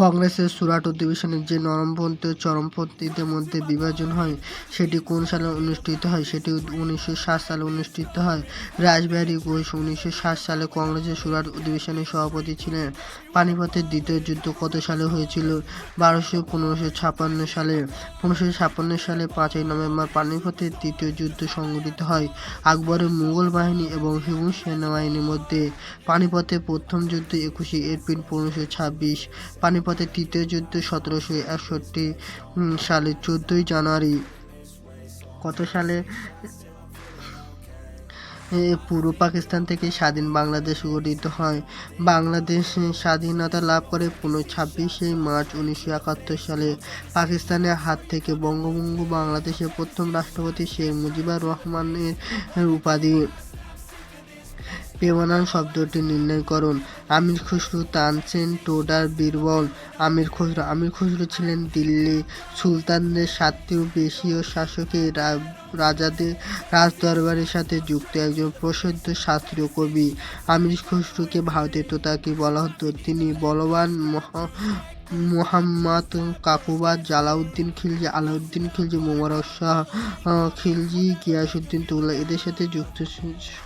কংগ্রেসের সুরাট অধিবেশনে যে নরমপন্থী ও চরমপন্থীদের মধ্যে বিভাজন হয়, সেটি কোন সালে অনুষ্ঠিত হয়? সেটি উনিশশো সাত সালে অনুষ্ঠিত হয়। রাসবিহারী ঘোষ উনিশশো সাত সালে কংগ্রেসের সুরাট অধিবেশনের সভাপতি ছিলেন। পানিপথের দ্বিতীয় যুদ্ধ কত সালে হয়েছিল? বারোশো পনেরোশো ছাপ্পান্ন সালে। পনেরোশো ছাপ্পান্ন সালে পাঁচই নভেম্বর পানিপথের তৃতীয় যুদ্ধ সংঘটিত হয়। আকবরের মুঘল বাহিনী এবং হিমু সেনাবাহিনীর মধ্যে পানিপথের প্রথম যুদ্ধ একুশে এপ্রিল পনেরোশো ছাব্বিশ। পানিপথের তৃতীয় যুদ্ধ সতেরোশো একষট্টি সালে চোদ্দোই জানুয়ারি। কত সালে? পূর্ব পাকিস্তান থেকে স্বাধীন বাংলাদেশ গঠিত হয়। বাংলাদেশ স্বাধীনতা লাভ করে পনেরো ছাব্বিশে মার্চ উনিশশো একাত্তর সালে পাকিস্তানের হাত থেকে বঙ্গবন্ধু বাংলাদেশের প্রথম রাষ্ট্রপতি শেখ মুজিবুর রহমানের উপাধি। পেমানান শব্দটি নির্ণয় করুন। আমির খসরু তানসেন টোডার বীরবল। আমির খসরু আমির খসরু ছিলেন দিল্লি সুলতানদের সাতটিও বেশিও শাসকের রাজাদের রাজদরবারের সাথে যুক্ত একজন প্রসিদ্ধ শাস্ত্রীয় কবি। আমির খসরুকে ভারতের তোতাকি বলা হতো। তিনি বলবান মহা মোহাম্মদ কাকুবাদ জালাউদ্দিন খিলজি, আলাউদ্দিন খিলজি, মোবারক শাহ খিলজি গিয়াসুদ্দিন তুলা এদের সাথে যুক্ত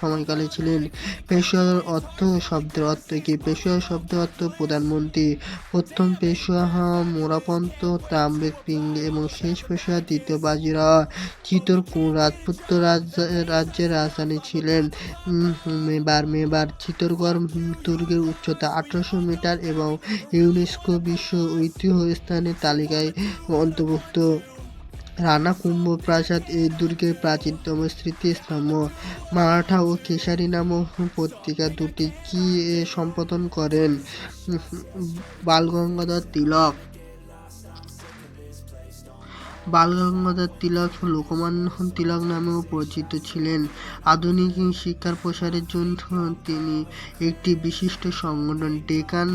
সময়কালে ছিলেন। পেশোয়ার অর্থ শব্দের অর্থ কি? পেশোয়ার শব্দের অর্থ প্রধানমন্ত্রী। প্রথম পেশোয়া মোরাপন্ত তাম্বেক পিং এবং শেষ পেশোয়া দ্বিতীয় বাজিরা। চিতরকুট রাজপুত্র রাজ- রাজ্যের রাজধানী ছিলেন। মেবার মেবার চিতরগড় দুর্গের উচ্চতা আঠারোশো মিটার এবং ইউনেস্কো বিশ্ব ঐতিহ্য স্থানের তালিকায় অন্তর্ভুক্ত রানা কুম্ভ প্রাসাদ এই দুর্গের প্রাচীনতম স্মৃতিস্তম্ভ। মারাঠা ও কেশারি নামক পত্রিকা দুটি কি সম্পাদন করেন? বালগঙ্গাধর তিলক। বালগঙ্গাধর তিলক লোকমান্য তিলক নামেও পরিচিত ছিলেন। আধুনিক শিক্ষার প্রসারের জন্য তিনি একটি বিশিষ্ট সংগঠন, ডেকান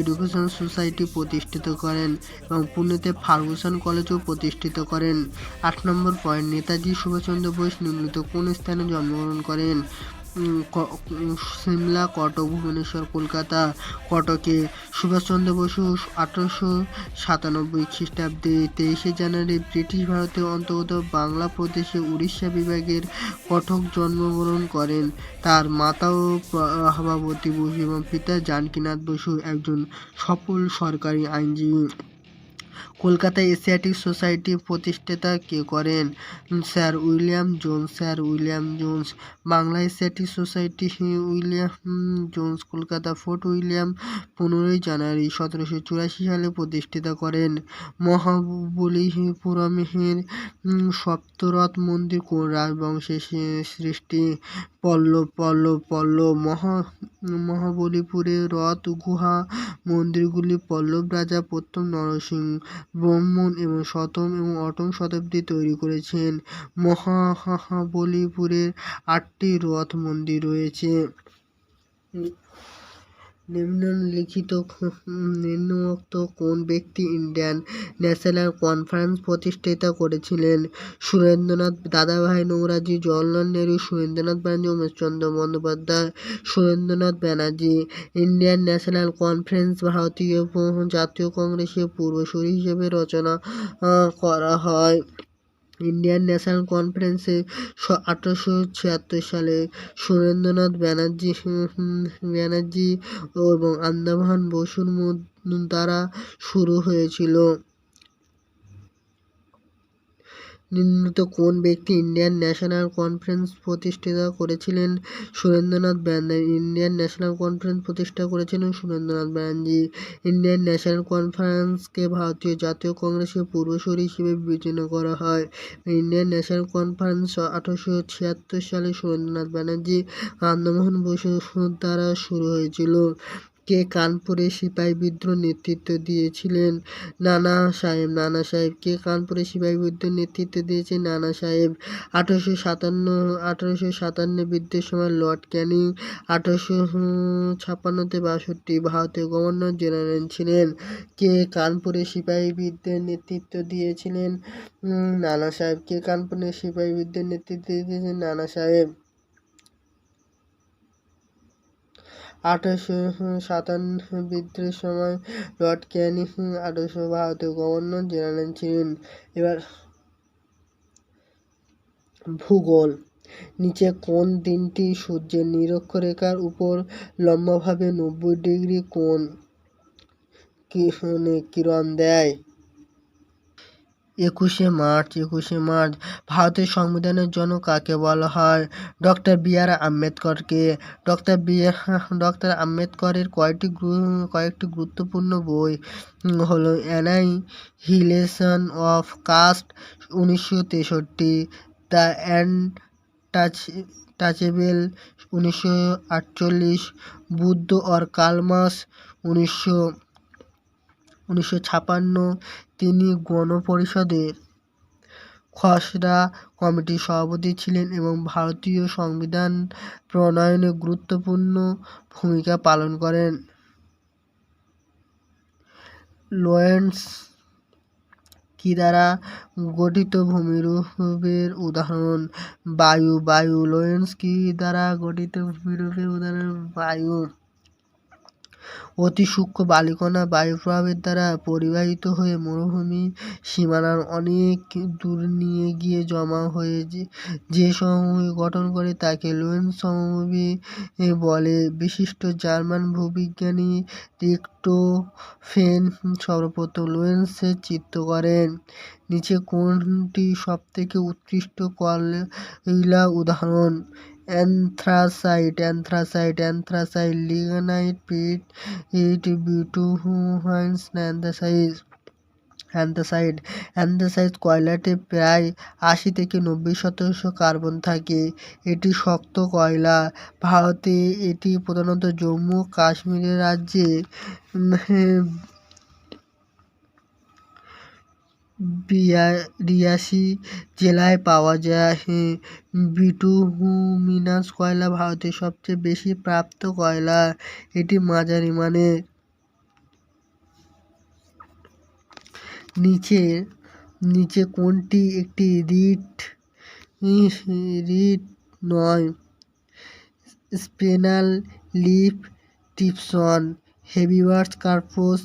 এডুকেশন সোসাইটি প্রতিষ্ঠিত করেন এবং পুনেতে ফার্গুসন কলেজও প্রতিষ্ঠিত করেন। আট নম্বর পয়েন্ট, নেতাজি সুভাষচন্দ্র বোস নিম্নিত কোন স্থানে জন্মগ্রহণ করেন? সিমলা, কটক, ভুবনেশ্বর, কলকাতা, কটকে। সুভাষচন্দ্র বসু আঠারোশো সাতানব্বই খ্রিস্টাব্দে তেইশে জানুয়ারি ব্রিটিশ ভারতের অন্তর্গত বাংলা প্রদেশে উড়িষ্যা বিভাগের কটক জন্মগ্রহণ করেন। তার মাতা ও বসু এবং পিতা জানকীনাথ বসু একজন সফল সরকারি আইনজীবী। কলকাতা এশিয়াটিক সোসাইটি প্রতিষ্ঠাতা কে করেন? Sir William Jones. Sir William Jones, Bangla Asiatic Society William Jones, Kolkata Fort William, পনেরোই জানুয়ারি সতেরোশো চুরাশি সালে প্রতিষ্ঠিত করেন। মহাবলীপুরমের সপ্তরথ মন্দির কোন রাজবংশের সৃষ্টি? পল্লব পল্লব পল্লব। মহা মহাবলীপুরের রথ, গুহা মন্দিরগুলি পল্লব রাজা প্রথম নরসিংহ ব্রহ্মণ এবং সতম এবং অষ্টম শতাব্দী তৈরি করেছেন। মহাবলীপুরের আটটি রথ মন্দির রয়েছে। নিম্নলিখিত নিম্নোক্ত কোন ব্যক্তি ইন্ডিয়ান ন্যাশনাল কনফারেন্স প্রতিষ্ঠিত করেছিলেন? Surendranath Dadabhai Naoroji, Jawaharlal Nehru, Surendranath Banerjee, Umesh Chandra Bandyopadhyay, Surendranath Banerjee. Indian National Conference ভারতীয় জাতীয় কংগ্রেসের পূর্বসূরি হিসেবে রচনা করা হয়। ইন্ডিয়ান ন্যাশনাল কনফারেন্সে আঠারোশো ছিয়াত্তর সালে সুরেন্দ্রনাথ ব্যানার্জি ব্যানার্জি এবং আন্দামান বসুর দ্বারা শুরু হয়েছিল। নিম্নত কোন ব্যক্তি ইন্ডিয়ান ন্যাশনাল কনফারেন্স প্রতিষ্ঠিত করেছিলেন? Surendranath Banerjee, Indian National Conference প্রতিষ্ঠা করেছিলেন সুরেন্দ্রনাথ ব্যানার্জি। ইন্ডিয়ান ন্যাশনাল কনফারেন্সকে ভারতীয় জাতীয় কংগ্রেসের পূর্বসূরি হিসেবে বিবেচনা করা হয়। ইন্ডিয়ান ন্যাশনাল কনফারেন্স আঠারোশো ছিয়াত্তর সালে সুরেন্দ্রনাথ ব্যানার্জি রামমোহন বসু দ্বারা শুরু হয়েছিল। কে কানপুরে সিপাহী বিদ্রোহ নেতৃত্ব দিয়েছিলেন? নানা সাহেব নানা সাহেব, কে কানপুরে সিপাহী বিদ্রোহ নেতৃত্ব দিয়েছেন? নানা সাহেব, আঠারোশো সাতান্ন আঠারোশো সাতান্ন বিদ্রোহের সময় লর্ড ক্যানিং আঠারোশো ছাপ্পান্নতে বাষট্টি ভারতের গভর্নর জেনারেল ছিলেন। কে কানপুরে সিপাহী বিদ্রোহের নেতৃত্ব দিয়েছিলেন? নানা সাহেব, কে কানপুরে সিপাহী বিদ্রোহের নেতৃত্ব দিয়েছেন নানা সাহেব আঠারোশো সাতান্ন বিদ্রোহের সময় লর্ড ক্যানিং আঠারোশো ভারতীয় গভর্নর জেনারেল ছিলেন। এবার ভূগোল, নিচে কোন দিনটি সূর্যের নিরক্ষরেখার উপর লম্বভাবে নব্বই ডিগ্রি কোণ কি- কিরণ দেয়? একুশে মার্চ একুশে মার্চ, ভারতের সংবিধানের জন্য কাকে বলা হয়? ডক্টর বি আর আম্বেদকরকে। ডক্টর বি ডক্টর আম্বেদকরের কয়েকটি কয়েকটি গুরুত্বপূর্ণ বই হলো অ্যানাইহিলেশন অফ কাস্ট উনিশশো তেষট্টি দ্য অ্যান্টাচ টাচেবেল উনিশশো আটচল্লিশ, বুদ্ধ অর কালমাস উনিশশো উনিশশো ছাপান্ন তিনি গণপরিষদের খসড়া কমিটির সভাপতি ছিলেন এবং ভারতীয় সংবিধান প্রণয়নে গুরুত্বপূর্ণ ভূমিকা পালন করেন। লোয়েন্স কি দ্বারা গঠিত ভূমিরূপের উদাহরণ? বায়ু বায়ু, লোয়েন্স কি দ্বারা গঠিত ভূমিরূপের উদাহরণ? বায়ু অতি সূক্ষ্ম বালিকণা বায়ু প্রভাবের দ্বারা পরিবাহিত হয়ে মরুভূমি সীমানার অনেক দূর নিয়ে গিয়ে জমা হয়ে যে সমভূমি গঠন করে তাকে লোয়েন্স সমভূমি বলে। বিশিষ্ট জার্মান ভূবিজ্ঞানী রিক্টোফেন সর্বপ্রথম লোয়েন্সের চিত্র করেন। নিচে কোনটি সবথেকে উৎকৃষ্ট কয়লা উদাহরণ? Anthracite anthracite anthracite lignite peat ইট বিটুহাইন্স অ্যান্থাসাইজ অ্যান্থাসাইড অ্যান্থাসাইড কয়লাতে প্রায় আশি থেকে নব্বই শতাংশ কার্বন থাকে। এটি শক্ত কয়লা। ভারতে এটি প্রধানত জম্মু ও কাশ্মীর রাজ্যে রিয়াসি জেলায় পাওয়া যায়। বিটুমিনাস কয়লা ভারতের সবচেয়ে বেশি প্রাপ্ত কয়লা? এটি মাঝারি মানের। নিচে নিচে কোনটি? একটি রিট রিট নয়। Special leave petition habeas corpus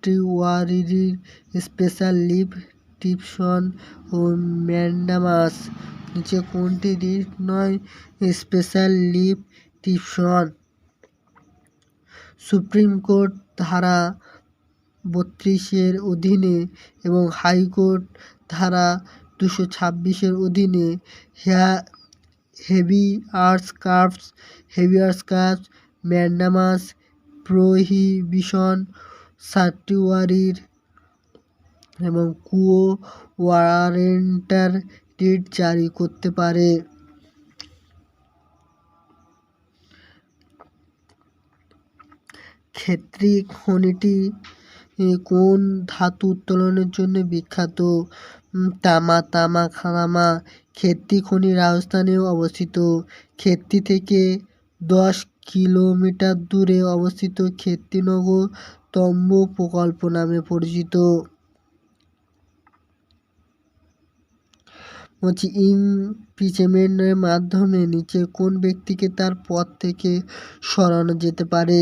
সার্টিওয়ারির special leave petition ও ম্যান্ডামাস। নিচে কোনটি রিট নয়? Special leave petition. Supreme court ধারা বত্রিশের অধীনে এবং হাইকোর্ট ধারা দুশো ছাব্বিশের অধীনে হেয়া, heavy arts curves heavy arts curves, mandamus, prohibition সার্টিওয়ারির এবং কুয়ো ওয়ারেন্টার রিট জারি করতে পারে। ক্ষেত্রী খনিটি কোন ধাতু উত্তোলনের জন্য বিখ্যাত? তামা তামা খানামা ক্ষেত্রী খনি রাজস্থানেও অবস্থিত। ক্ষেত্রি থেকে দশ কিলোমিটার দূরে অবস্থিত ক্ষেত্রীনগর তম্ব প্রকল্প নামে পরিচিত। বলছি ইমপিচমেন্টের মাধ্যমে নিচে কোন ব্যক্তিকে তার পদ থেকে সরানো যেতে পারে?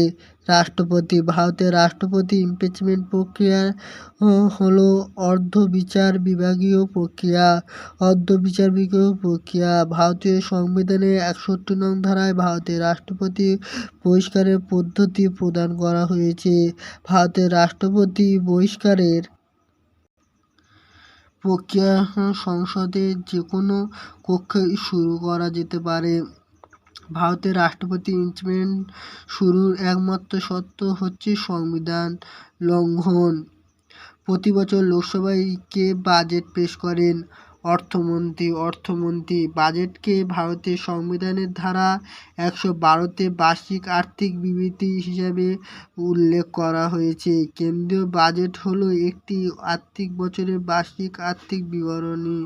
রাষ্ট্রপতি, ভারতের রাষ্ট্রপতি ইমপিচমেন্ট প্রক্রিয়া হলো অর্ধ বিচার বিভাগীয় প্রক্রিয়া অর্ধ বিচার বিভাগীয় প্রক্রিয়া। ভারতীয় সংবিধানের একষট্টি নং ধারায় ভারতের রাষ্ট্রপতি বহিষ্কারের পদ্ধতি প্রদান করা হয়েছে। ভারতের রাষ্ট্রপতি বহিষ্কারের প্রক্রিয়া সংসদে যে কোনো কক্ষে শুরু করা যেতে পারে। ভারতের রাষ্ট্রপতি ইমপিচমেন্ট শুরুর একমাত্র শর্ত হচ্ছে সংবিধান লঙ্ঘন। প্রতি বছর লোকসভায় কে বাজেট পেশ করেন? অর্থমন্ত্রী অর্থমন্ত্রী, বাজেটকে ভারতের সংবিধানের ধারা একশো বারোতে বার্ষিক আর্থিক বিবৃতি হিসাবে উল্লেখ করা হয়েছে। কেন্দ্রীয় বাজেট হলো একটি আর্থিক বছরের বার্ষিক আর্থিক বিবরণী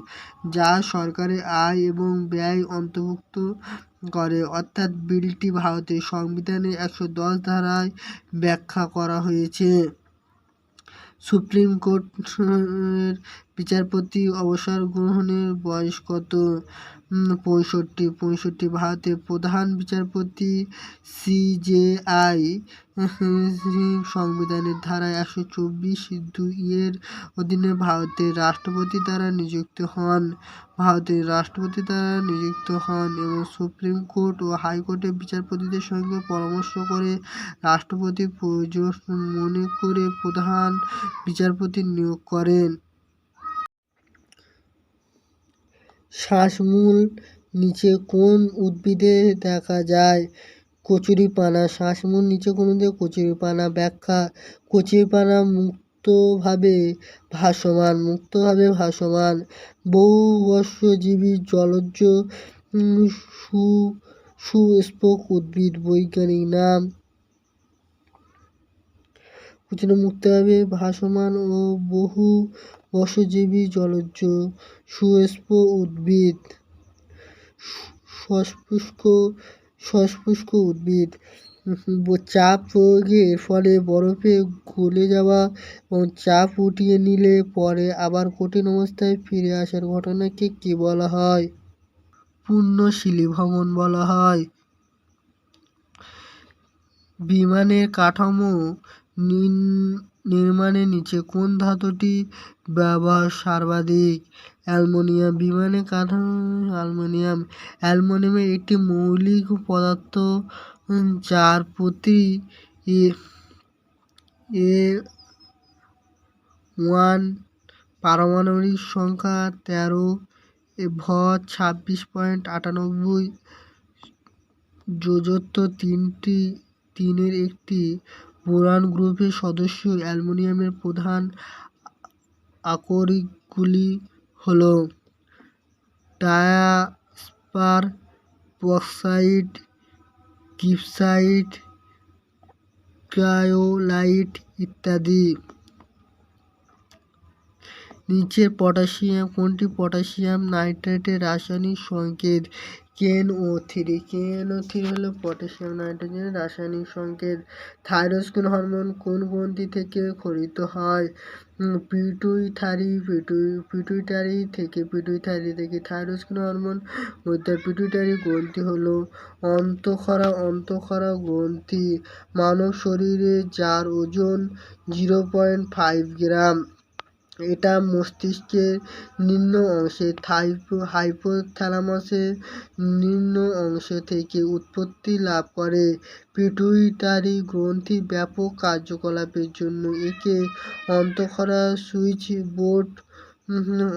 যা সরকারের আয় এবং ব্যয় অন্তর্ভুক্ত করে। অর্থাৎ বিলটি ভারতের সংবিধানের একশো দশ ধারায় ব্যাখ্যা করা হয়েছে। সুপ্রিম কোর্ট এর বিচারপতি অবসর গ্রহণের বয়স কত? পঁয়ষট্টি। পঁয়ষট্টি ভারতের প্রধান বিচারপতি সিজেআই সংবিধানের ধারা একশো চব্বিশ দুই এর অধীনে ভারতের রাষ্ট্রপতি দ্বারা নিযুক্ত হন। ভারতের রাষ্ট্রপতি দ্বারা নিযুক্ত হন এবং সুপ্রিম কোর্ট ও হাইকোর্টের বিচারপতিদের সঙ্গে পরামর্শ করে রাষ্ট্রপতি প্রয়োজন মনে করে প্রধান বিচারপতি নিয়োগ করেন। শ্বাসমূল নিচে কোন উদ্ভিদে দেখা যায়? কচুরিপানা শ্বাসমূল নিচে কোনো উদ্ভিদে কচুরিপানা ব্যাখ্যা কচুরিপানা মুক্তভাবে ভাসমান মুক্তভাবে ভাসমান বহু বর্ষজীবী জলজ সু সুস্পোক উদ্ভিদ, বৈজ্ঞানিক নাম। কুচুনো মুক্তভাবে ভাসমান ও বহু বর্ষজীবী জলজ সুস্প উদ্ভিদ সস্পুষ্ক সস্পুষ্ক উদ্ভিদ। চাপ প্রয়োগের ফলে বরফে গলে যাওয়া এবং চাপ উঠিয়ে নিলে পরে আবার কঠিন অবস্থায় ফিরে আসার ঘটনাকে কী বলা হয়? পূর্ণ শিলিভ্রমণ বলা হয়। বিমানের কাঠামো নিন- নির্মাণের নিচে কোন ধাতুটি ব্যবহার সর্বাধিক? অ্যালুমিনিয়াম বিমানে কাঠামো, অ্যালুমিনিয়াম। অ্যালুমিনিয়ামের একটি মৌলিক পদার্থ যার প্রতি এ- ওয়ান পারমাণবিক সংখ্যা তেরো ভর ছাব্বিশ পয়েন্ট আটানব্বই যোজত্ব তিনটি, তিনের একটি বোরান গ্রুপের সদস্য অ্যালুমিনিয়ামের প্রধান আকরিকগুলি হল ডায়াস্পার বক্সাইট গিপসাইড ক্রায়োলাইট ইত্যাদি। নিচের পটাশিয়াম, কোনটি? পটাশিয়াম নাইট্রেটের রাসায়নিক সংকেত। কেন ও থ্রি? কেন ও থ্রি হলো পটাশিয়াম নাইট্রোজেনের রাসায়নিক সংকেত? থাইরোস্কিন হরমোন কোন গ্রন্থি থেকে খরিত হয়? পিটুইথারি, পিটুই, পিটুইটারি থেকে পিটুইথারি থেকে থাইরোস্কিন হরমোন মধ্যে পিটুইটারি গ্রন্থি হলো অন্তঃক্ষরা অন্তঃক্ষরা গ্রন্থি। মানব শরীরে যার ওজন জিরো পয়েন্ট ফাইভ গ্রাম। এটা মস্তিষ্কের নিম্ন অংশে হাইপোথ্যালামাসের নিম্ন অংশ থেকে উৎপত্তি লাভ করে। পিটুইটারি গ্রন্থি ব্যাপক কার্যকলাপের জন্য একে অন্তঃক্ষরা সুইচ বোর্ড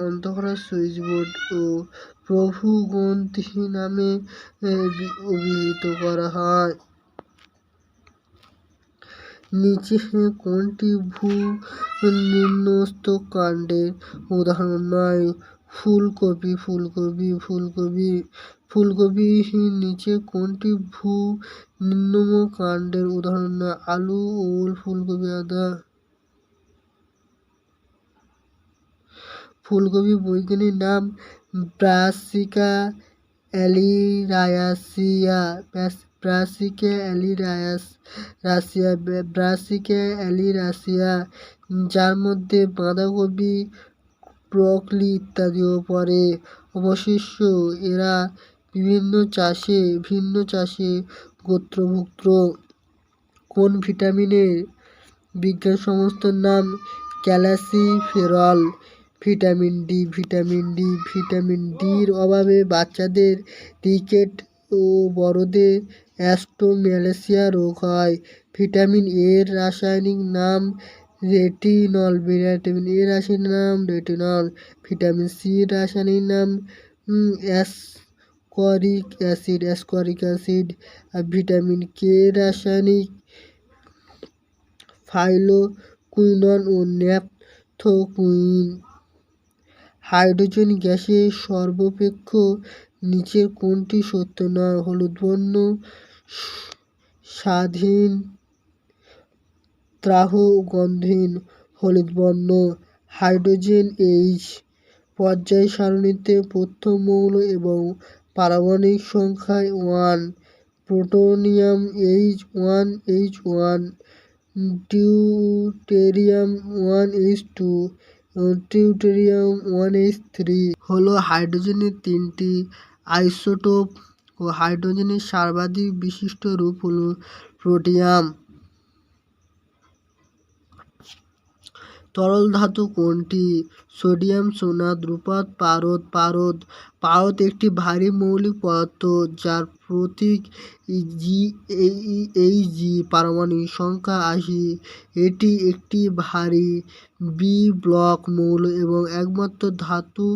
অন্তঃক্ষরা সুইচ বোর্ড ও প্রভু গ্রন্থি নামে অভিহিত করা হয়। নিচে কোনটি ভূ নিম্নস্থ কাণ্ডের উদাহরণ নয় ফুলকপি ফুলকপি ফুলকপি ফুলকপি, নিচে কোনটি ভূ নিম্নম কাণ্ডের উদাহরণ নয় আলু, ওল, ফুলকপি, আদা। ফুলকপি বৈজ্ঞানিক নাম ব্রাসিকা অ্যালিরায়াসিয়া ব্রাসিকা অ্যালিরায়াস রাশিয়া ব্রাসিকে অ্যালিরাসিয়া যার মধ্যে বাঁধাকপি, ব্রকলি ইত্যাদিও পড়ে অবশিষ্ট এরা বিভিন্ন চাষে, ভিন্ন চাষে গোত্রভুক্ত। কোন ভিটামিনের বিজ্ঞান সমস্ত নাম? Calciferol. Vitamin D vitamin D, vitamin ডির অভাবে বাচ্চাদের রিকেট ও বড়দের অ্যাস্ট্রোম্যালেসিয়া রোগ হয়। ভিটামিন এর রাসায়নিক নাম রেটিনল। ভিটামিন এর রাসায়নিক নাম রেটিনল। ভিটামিন সি রাসায়নিক নাম অ্যাসকরিক অ্যাসিড অ্যাসকরিক অ্যাসিড। আর ভিটামিন কে রাসায়নিক ফাইলোকুইনন ও ন্যাপথোকুইন হাইড্রোজেন গ্যাসের সর্বাপেক্ষ নিচের কোনটি সত্য নয় হলুদ বর্ণ স্বাধীন ত্রাহ গন্ধহীন হলুদ বর্ণ হাইড্রোজেন এইচ পর্যায় সারণীতে প্রথম মৌল এবং পারমাণবিক সংখ্যায় one protium H one H one deuterium one H two deuterium one H three হলো হাইড্রোজেনের তিনটি আইসোটোপ ও হাইড্রোজেনের সর্বাধিক বিশিষ্ট রূপ হল প্রোটিয়াম। তরল ধাতু কোনটি? সোডিয়াম, সোনা, দ্রুপদ, পারদ। পারদ পারদ একটি ভারী মৌলিক পদার্থ যার প্রতীক জি এই জি পারমাণবিক সংখ্যা আশি। এটি একটি ভারী বি ব্লক মৌল এবং একমাত্র ধাতু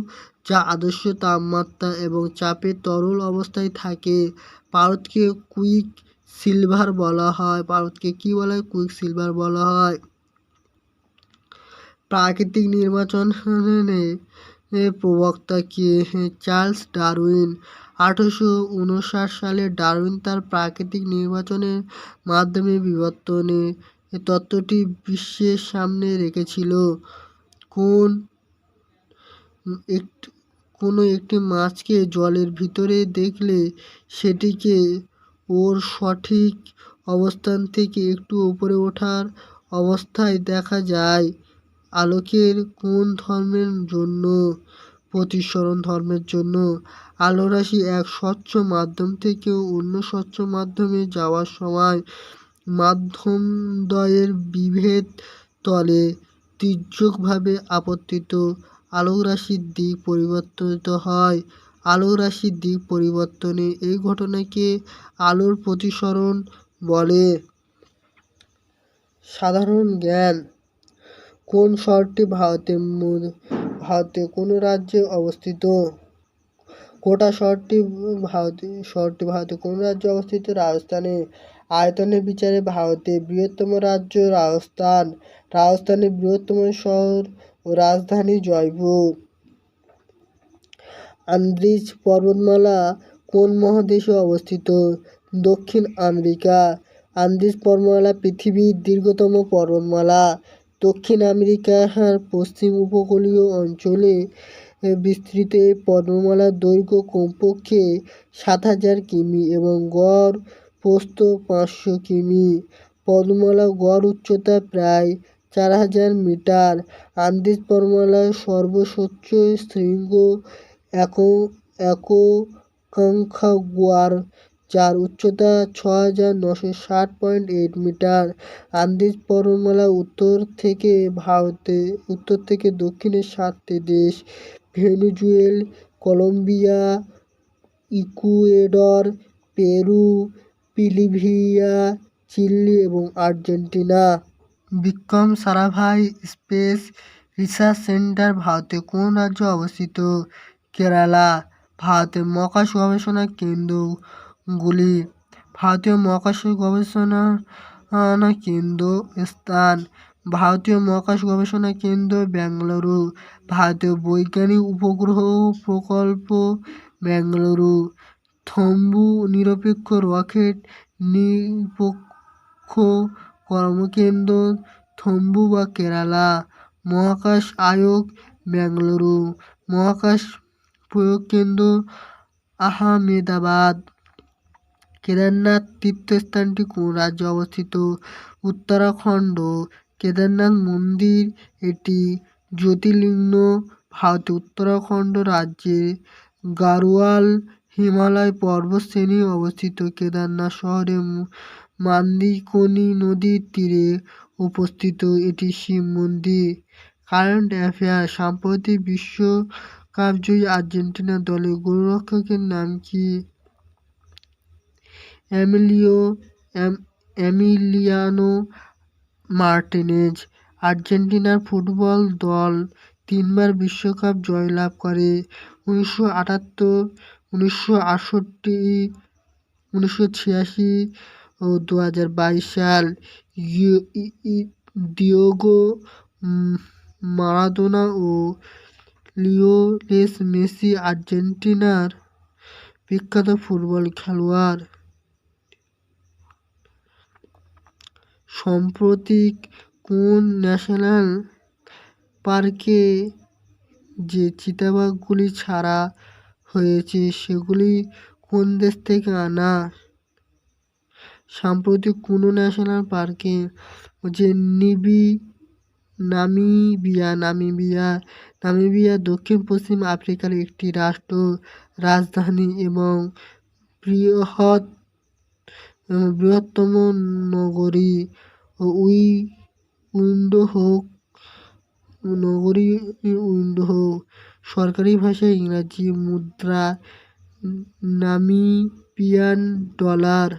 যা আদর্শ তাপমাত্রা এবং চাপে তরল অবস্থায় থাকে। পারদকে কুইক সিলভার বলা হয়। পারদকে কী বলা হয়? কুইক সিলভার বলা হয়। প্রাকৃতিক নির্বাচনে প্রবক্তা কে? Charles Darwin. আঠারোশো উনষাট সালে ডারউইন তার প্রাকৃতিক নির্বাচনের মাধ্যমে বিবর্তনে তত্ত্বটি বিশ্বের সামনে রেখেছিল। কোন একটি কোনো একটি মাছকে জলের ভিতরে দেখলে সেটিকে ওর সঠিক অবস্থান থেকে একটু উপরে ওঠার অবস্থায় দেখা যায়। আলোকের কোন ধর্মের জন্য? প্রতিসরণ ধর্মের জন্য। আলোরাশি এক স্বচ্ছ মাধ্যম থেকে অন্য স্বচ্ছ মাধ্যমে যাওয়ার সময় মাধ্যমদ্বয়ের বিভেদ তলে, তির্যকভাবে আপত্তিত আলোক রাশির দিক পরিবর্তিত হয়। আলোক রাশির দিক পরিবর্তনে এই ঘটনাকে আলোর প্রতিসরণ বলে। সাধারণ জ্ঞান। কোন শহরটি ভারতের ভারতে কোন রাজ্যে অবস্থিত? কোটা শহরটি ভারতে শহরটি ভারতে কোন রাজ্যে অবস্থিত? রাজস্থানে। আয়তনের বিচারে ভারতের বৃহত্তম রাজ্য রাজস্থান। রাজস্থানের বৃহত্তম শহর ও রাজধানী জয়পুর আন্দ্রিজ পর্বতমালা কোন মহাদেশে অবস্থিত? দক্ষিণ আমেরিকা। আন্দ্রিজ পর্বতমালা পৃথিবীর দীর্ঘতম পর্বতমালা। দক্ষিণ আমেরিকার পশ্চিম উপকূলীয় অঞ্চলে বিস্তৃত এই পর্বতমালার দৈর্ঘ্য কমপক্ষে সাত হাজার কিমি এবং গড় প্রস্থ পাঁচশো কিমি। পর্বতমালার গড় উচ্চতা প্রায় চার হাজার মিটার আন্দিজ পর্বতমালার সর্বোচ্চ শৃঙ্গ এককাঙ্কাগুয়ার যার উচ্চতা ছ হাজার নশো ষাট পয়েন্ট এইট মিটার। আন্দিজ পর্বতমালা উত্তর থেকে ভারতে, উত্তর থেকে দক্ষিণে সাতটি দেশ, Venezuela, Colombia, Ecuador, Peru, Bolivia, Chile এবং Argentina. Vikram Sarabhai Space Research Centre ভারতে কোন রাজ্যে অবস্থিত? কেরালা, ভারতের মহাকাশ গবেষণা কেন্দ্রগুলি, ভারতীয় মহাকাশ গবেষণা কেন্দ্র স্থান ভারতীয় মহাকাশ গবেষণা কেন্দ্র, ব্যাঙ্গালুরু, ভারতীয় বৈজ্ঞানিক উপগ্রহ প্রকল্প, ব্যাঙ্গালুরু, থম্বু নিরপেক্ষ রকেট নিরপেক্ষ কর্মকেন্দ্র থম্বু বা কেরালা। মহাকাশ আয়োগ, ব্যাঙ্গালুরু। মহাকাশ প্রয়োগ কেন্দ্র, আহমেদাবাদ। কেদারনাথ তীর্থস্থানটি কোন রাজ্যে অবস্থিত? উত্তরাখণ্ড। কেদারনাথ মন্দির এটি জ্যোতির্লিঙ্গ, ভারতের উত্তরাখণ্ড রাজ্যে গাড়োয়াল হিমালয় পর্বতশ্রেণী অবস্থিত। কেদারনাথ শহরে মান্দিকনি নদীর তীরে উপস্থিত এটি শিব মন্দির। কারেন্ট অ্যাফেয়ার সাম্প্রতিক বিশ্বকাপজয়ী আর্জেন্টিনা দলের গোলরক্ষকের নাম কি? এমিলিও এমিলিয়ানো মার্টিনেজ, আর্জেন্টিনার ফুটবল দল তিনবার বিশ্বকাপ জয়লাভ করে। উনিশশো আটাত্তর, উনিশশো আটষট্টি, উনিশশো ছিয়াশি ও দু হাজার বাইশ সাল দিওগো মারাদোনা ও লিওনেল মেসি আর্জেন্টিনার বিখ্যাত ফুটবল খেলোয়াড়। সাম্প্রতিক কোন ন্যাশনাল পার্কে যে চিতাবাঘগুলি ছাড়া হয়েছে সেগুলি কোন দেশ থেকে আনা? সাম্প্রতিক কোনো ন্যাশনাল পার্কে যে নিবি, নামিবিয়া নামিবিয়া নামিবিয়া দক্ষিণ পশ্চিম আফ্রিকার একটি রাষ্ট্র, রাজধানী এবং বৃহৎ, বৃহত্তম নগরী উই উইন্ডো হোক নগরী উইন্ডো হোক সরকারি ভাষায় ইংরাজি মুদ্রা, নামিবিয়ান ডলার